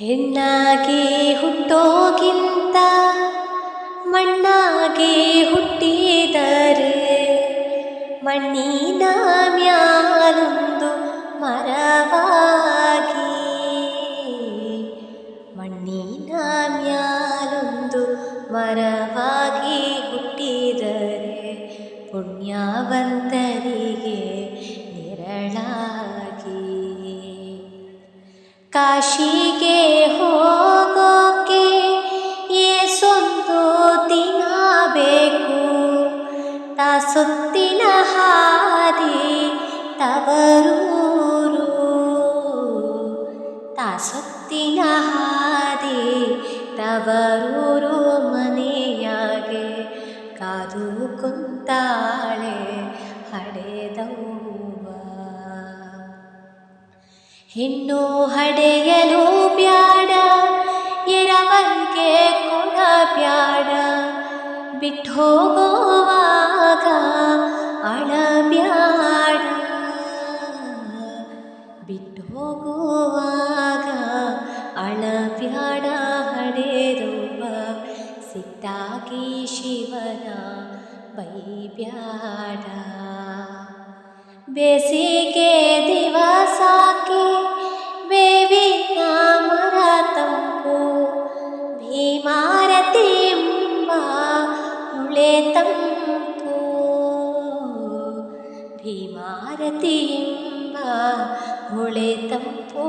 ಹೆಣ್ಣಾಗಿ ಹುಟ್ಟೋಗಿಂತ ಮಣ್ಣಾಗಿ ಹುಟ್ಟಿದರೆ ಮಣ್ಣಿನ ಮ್ಯಾಲೊಂದು ಮರವಾಗಿ ಮಣ್ಣಿನ ಮ್ಯಾಲೊಂದು ಮರವಾಗಿ ಹುಟ್ಟಿದರೆ ಪುಣ್ಯವಂತರಿಗೆ ಕಾಶಿಗೆ ಹೋಗೋಕೆ ಏಸೊಂದು ದಿನ ಬೇಕು ತಾಸೊತ್ತಿನ ಹಾದಿ ತವರೂರು ತಾಸೊತ್ತಿನ ಹಾದಿ ತವರೂರು ಮನೆಯಾಗೆ ಕಾದು ಕುಂತಾಳೆ ಹೆಣ್ಣು ಹಡೆಯಲು ಬ್ಯಾಡ ಎರವನ್ಗೆ ಕೊಡ ಬ್ಯಾಡ. ಬಿಟ್ಟು ಹೋಗುವಾಗ ಅಳಬ್ಯಾಡ ಬಿಟ್ಟು ಹೋಗುವಾಗ ಅಳಬ್ಯಾಡ ಹಡೆದವ್ವ ಸಿಟ್ಟಾಗಿ ಶಿವನ ಬೈಬ್ಯಾಡ. ಬೇಸಿಗೆ ದಿವಸಕ್ಕೆ म्पू भीमारतीम्बा हुळे तम्पू